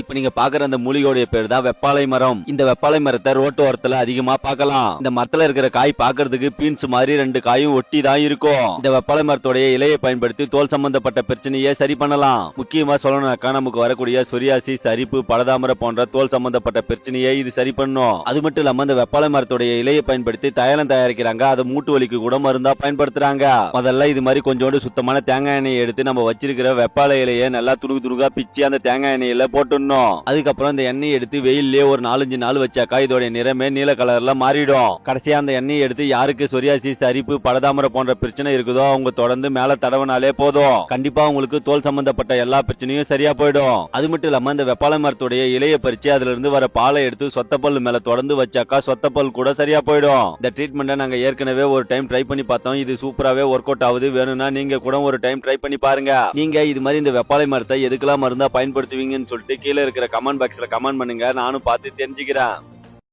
இப்ப நீங்க பாக்குற அந்த மூலிகையோடைய பேர் தான் வெப்பாலை மரம். இந்த வெப்பாலை மரத்தை ரோட்டு ஓரத்துல அதிகமா பார்க்கலாம். இந்த மரத்துல இருக்கிற காய் பாக்குறதுக்கு பீன்ஸ் மாதிரி ரெண்டு காயும் ஒட்டி தான் இருக்கும். இந்த வெப்பாலை மரத்தோடைய இலையை பயன்படுத்தி தோல் சம்பந்தப்பட்ட பிரச்சனையை சரி பண்ணலாம். முக்கியமா சொல்லணும்னாக்கா நமக்கு வரக்கூடிய சொரியாசி சரிப்பு பலதாமரை போன்ற தோல் சம்பந்தப்பட்ட பிரச்சனையை இது சரி பண்ணும். அது மட்டும் இல்லாம இந்த வெப்பாலை மரத்துடைய இலையை பயன்படுத்தி தைலம் தயாரிக்கிறாங்க. அதை மூட்டு வலிக்கு கூட மருந்தா பயன்படுத்துறாங்க. முதல்ல இது மாதிரி கொஞ்சோண்டு சுத்தமான தேங்காய் எண்ணெயை எடுத்து நம்ம வச்சிருக்கிற வெப்பாலை இலையை நல்லா துருகு துருகா பிச்சு அந்த தேங்காய் எண்ணெயில போட்டுடணும் அதுக்கப்புறம் இந்த எண்ணெய் எடுத்து வெயிலே ஒரு நாலஞ்சு நாள் வச்சாக்கா இதோட நிறமே நீல கலர்ல மாறிடும். கடைசியா அந்த எண்ணெய் எடுத்து யாருக்கு சொரியாசிஸ் அரிப்பு படதாமரை போன்ற பிரச்சனை இருக்குதோ அவங்க தொடர்ந்து மேல தடவினாலே போதும். கண்டிப்பா உங்களுக்கு தோல் சம்பந்தப்பட்ட எல்லா பிரச்சனையும் சரியா போயிடும். அது மட்டும் இல்லாம இந்த வெப்பாலை மரத்துடைய இலையை பறிச்சு அதுல இருந்து வர பாலை எடுத்து சொத்தப்பல் மேல தொடர்ந்து வச்சாக்கா சொத்தப்பல் கூட சரியா போயிடும். இந்த ட்ரீட்மெண்ட்டை நாங்க ஏற்கனவே ஒரு டைம் ட்ரை பண்ணி பார்த்தோம். இது சூப்பராவே ஒர்க் அவுட் ஆகுது. வேணும்னா நீங்க கூட ஒரு டைம் ட்ரை பண்ணி பாருங்க. நீங்க இது மாதிரி இந்த வெப்பாலை மரத்தை எதுக்கெல்லாம் மருந்தா பயன்படுத்துவீங்கன்னு சொல்லிட்டு கீழே இருக்கிற கமெண்ட் பாக்ஸ்ல கமெண்ட் பண்ணுங்க. நானும் பார்த்து தெரிஞ்சுக்கிறேன்.